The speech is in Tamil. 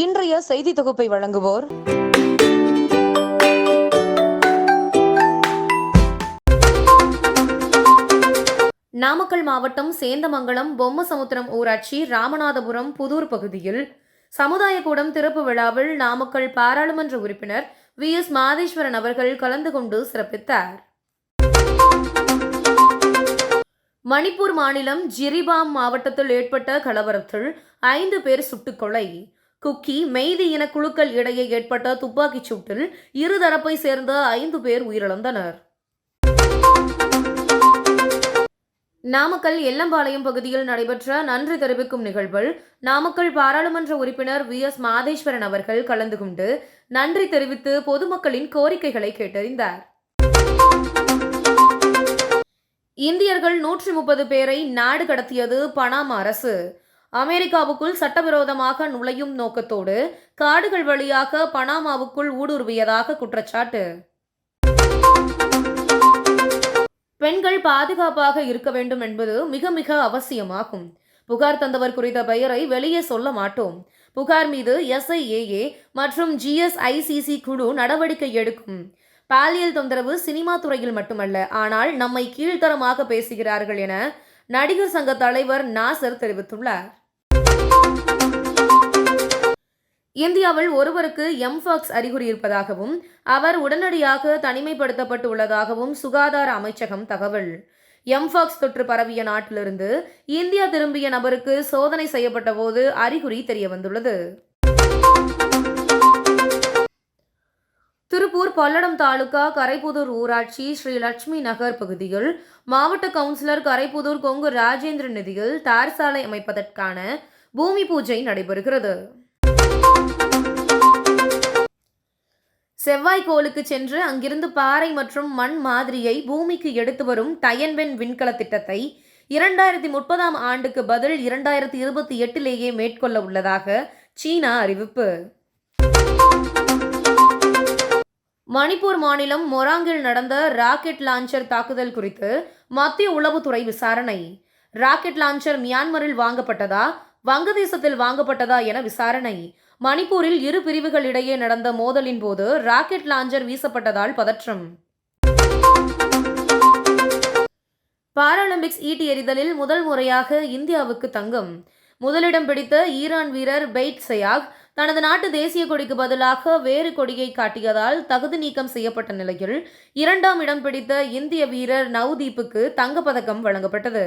இன்றைய செய்தி தொகுப்பை வழங்குவோர். நாமக்கல் மாவட்டம் சேந்தமங்கலம் பொம்மசமுத்திரம் ஊராட்சி ராமநாதபுரம் புதூர் பகுதியில் சமுதாய கூடம் திறப்பு விழாவில் நாமக்கல் பாராளுமன்ற உறுப்பினர் வி. எஸ். மாதேஸ்வரன் அவர்கள் கலந்து கொண்டு சிறப்பித்தார். மணிப்பூர் மாநிலம் ஜிரிபாம் மாவட்டத்தில் ஏற்பட்ட கலவரத்தில் ஐந்து பேர் சுட்டுக்கொலை குக்கி மெய்தி இன குழுக்கள் இடையே ஏற்பட்ட துப்பாக்கிச் சூட்டில் இருதரப்பை சேர்ந்த ஐந்து பேர் உயிரிழந்தனர். நாமக்கல் எல்லம்பாளையம் பகுதியில் நடைபெற்ற நன்றி தெரிவிக்கும் நிகழ்வில் நாமக்கல் பாராளுமன்ற உறுப்பினர் வி. எஸ். மாதேஸ்வரன் அவர்கள் கலந்து கொண்டு நன்றி தெரிவித்து பொதுமக்களின் கோரிக்கைகளை கேட்டறிந்தார். இந்தியர்கள் நூற்றி முப்பது பேரை நாடு கடத்தியது பனாமா அரசு. அமெரிக்காவுக்குள் சட்டவிரோதமாக நுழையும் நோக்கத்தோடு காடுகள் வழியாக பனாமாவுக்குள் ஊடுருவியதாக குற்றச்சாட்டு. பெண்கள் பாதுகாப்பாக இருக்க வேண்டும் என்பது மிக மிக அவசியமாகும். புகார் தந்தவர் குறித்த பெயரை வெளியே சொல்ல மாட்டோம். புகார் மீது எஸ்ஐஏஏ மற்றும் ஜிஎஸ்ஐசிசி குழு நடவடிக்கை எடுக்கும். பாலியல் தொந்தரவு சினிமா துறையில் மட்டுமல்ல ஆனால் நம்மை கீழ்த்தரமாக பேசுகிறார்கள் என நடிகர் சங்க தலைவர் நாசர் தெரிவித்துள்ளார். இந்தியாவில் ஒருவருக்கு எம்ஃபாக்ஸ் அறிகுறி இருப்பதாகவும் அவர் உடனடியாக தனிமைப்படுத்தப்பட்டு உள்ளதாகவும் சுகாதார அமைச்சகம் தகவல். எம்ஃபாக்ஸ் தொற்று பரவிய நாட்டிலிருந்து இந்தியா திரும்பிய நபருக்கு சோதனை செய்யப்பட்ட போது அறிகுறி தெரியவந்துள்ளது. திருப்பூர் பல்லடம் தாலுகா கரைப்புதூர் ஊராட்சி ஸ்ரீ லட்சுமி நகர் பகுதியில் மாவட்ட கவுன்சிலர் கரைப்புதூர் கொங்கு ராஜேந்திரன் நிதியில் தார் சாலை அமைப்பதற்கான பூமி பூஜை நடைபெறுகிறது. செவ்வாய்க்கோளுக்கு சென்று அங்கிருந்து பாறை மற்றும் மண் மாதிரியை பூமிக்கு எடுத்து வரும் டயன்வென் விண்கல திட்டத்தை இரண்டாயிரத்தி முப்பதாம் ஆண்டுக்கு பதில் இரண்டாயிரத்தி இருபத்தி எட்டிலேயே மேற்கொள்ள உள்ளதாக சீனா அறிவிப்பு. மணிப்பூர் மாநிலம் மொராங்கில் நடந்த ராக்கெட் லான்ச்சர் தாக்குதல் குறித்து மத்திய உளவுத்துறை விசாரணை. ராக்கெட் லான்ச்சர் மியான்மரில் வாங்கப்பட்டதா? வங்கதேசத்தில் வாங்கப்பட்டதா என விசாரணை. மணிப்பூரில் இரு பிரிவுகளிடையே நடந்த மோதலின் போது ராக்கெட் லாஞ்சர் வீசப்பட்டதால் பதற்றம். பாராலிம்பிக்ஸ் ஈட்டி எறிதலில் முதல் முறையாக இந்தியாவுக்கு தங்கம். முதலிடம் பிடித்த ஈரான் வீரர் பெய்ட் சயாக் தனது நாட்டு தேசிய கொடிக்கு பதிலாக வேறு கொடியை காட்டியதால் தகுதி நீக்கம் செய்யப்பட்ட நிலையில் இரண்டாம் இடம் பிடித்த இந்திய வீரர் நவ்தீப்புக்கு தங்கப்பதக்கம் வழங்கப்பட்டது.